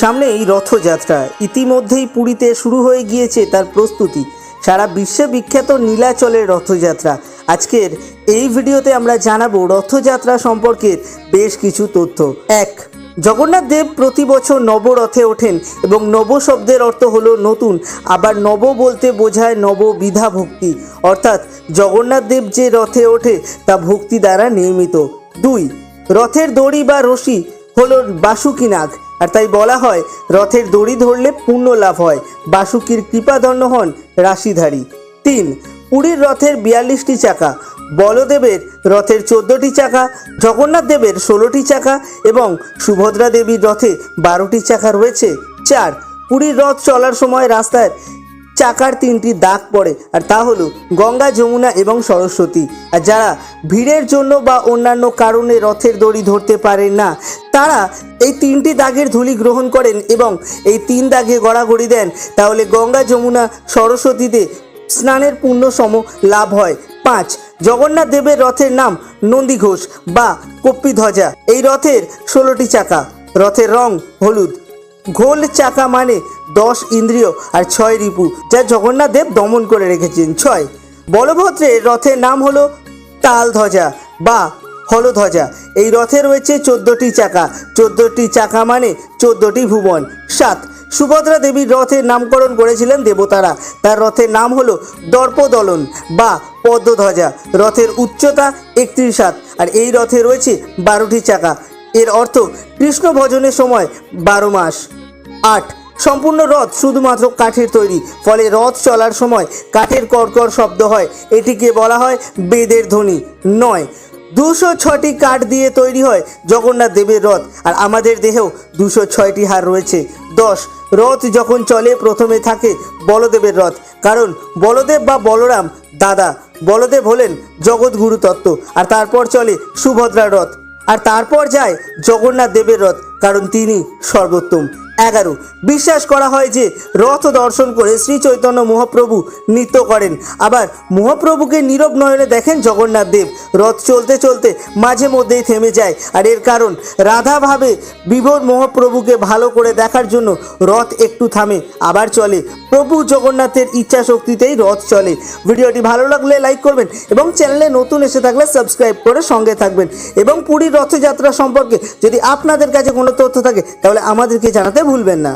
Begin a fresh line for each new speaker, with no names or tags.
সামনেই রথযাত্রা। ইতিমধ্যেই পুরীতে শুরু হয়ে গিয়েছে তার প্রস্তুতি। সারা বিশ্বে বিখ্যাত নীলাচলের রথযাত্রা। আজকের এই ভিডিওতে আমরা জানাব রথযাত্রা সম্পর্কে বেশ কিছু তথ্য। এক, জগন্নাথ দেব প্রতি বছর নবরথে ওঠেন এবং নব শব্দের অর্থ হলো নতুন। আবার নব বলতে বোঝায় নববিধা ভক্তি। অর্থাৎ জগন্নাথ দেব যে রথে ওঠে তা ভক্তি দ্বারা নির্মিত। দুই, রথের দড়ি বা রশি হলো বাসুকি নাগ আর তাই বলা হয়, রথের দড়ি ধরলে পুণ্য লাভ হয়। বাসুকির কৃপাধন্য হন রাশিধারী। তিন, পুরীর রথের বিয়াল্লিশটি চাকা। বলদেবের রথের চোদ্দটি চাকা, জগন্নাথ দেবের ষোলোটি চাকা এবং সুভদ্রা দেবীর রথে বারোটি চাকা রয়েছে। চার, পুরীর রথ চলার সময় রাস্তায় চাকার তিনটি দাগ পড়ে, আর তা হলো গঙ্গা, যমুনা এবং সরস্বতী। আর যারা ভিড়ের জন্য বা অন্যান্য কারণে রথের দড়ি ধরতে পারেন না, তারা এই তিনটি দাগের ধুলি গ্রহণ করেন এবং এই তিন দাগে গড়াগড়ি দেন। তাহলে গঙ্গা, যমুনা, সরস্বতীতে স্নানের পুণ্য সম লাভ হয়। পাঁচ, জগন্নাথ দেবের রথের নাম নন্দী ঘোষ বা কপ্পিধ্বজা এই রথের ষোলোটি চাকা। রথের রং হলুদ। ঘোল চাকা মানে দশ ইন্দ্রিয় আর ছয় রিপু, যা জগন্নাথ দেব দমন করে রেখেছেন। ছয়। বলভদ্রের রথের নাম হলো তালধ্বজা বা হলধ্বজা। এই রথে রয়েছে চোদ্দটি চাকা। চোদ্দটি চাকা মানে চোদ্দটি ভুবন। সাত। সুভদ্রা দেবীর রথের নামকরণ করেছিলেন দেবতারা। তার রথের নাম হলো দর্পদলন বা পদ্মধ্বজা। রথের উচ্চতা একত্রিশ হাত। আর এই রথে রয়েছে বারোটি চাকা। এর অর্থ কৃষ্ণ ভজনের সময় বারো মাস। আট, সম্পূর্ণ রথ শুধুমাত্র কাঠের তৈরি, ফলে রথ চলার সময় কাঠের কড়কড় শব্দ হয়, এটিকে বলা হয় বেদের ধ্বনি। নয়, দুশো ছটি কাঠ দিয়ে তৈরি হয় জগন্নাথ দেবের রথ আর আমাদের দেহেও দুশো ছয়টি হার রয়েছে। দশ রথ যখন চলে প্রথমে থাকে বলদেবের রথ কারণ বলদেব বা বলরাম দাদা, বলদেব হলেন জগৎগুরু তত্ত্ব, আর তারপর চলে সুভদ্রার রথ আর তারপর যায় জগন্নাথ দেবের রথ কারণ তিনি সর্বোত্তম। এগারো। বিশ্বাস করা হয় যে রথ দর্শন করে শ্রী চৈতন্য মহাপ্রভু নৃত্য করেন। আবার মহাপ্রভুকে নীরব নয়নে দেখেন জগন্নাথ দেব। রথ চলতে চলতে মাঝে মধ্যেই থেমে যায়। আর এর কারণ রাধাভাবে বিভোর মহাপ্রভুকে ভালো করে দেখার জন্য রথ একটু থামে, আবার চলে। প্রভু জগন্নাথের ইচ্ছা শক্তিতেই রথ চলে। ভিডিওটি ভালো লাগলে লাইক করবেন এবং চ্যানেলে নতুন এসে থাকলে সাবস্ক্রাইব করে সঙ্গে থাকবেন। এবং পুরীর রথযাত্রা সম্পর্কে যদি আপনাদের কাছে কোনো তথ্য থাকে, তাহলে আমাদেরকে জানাতে ভুলবেন না।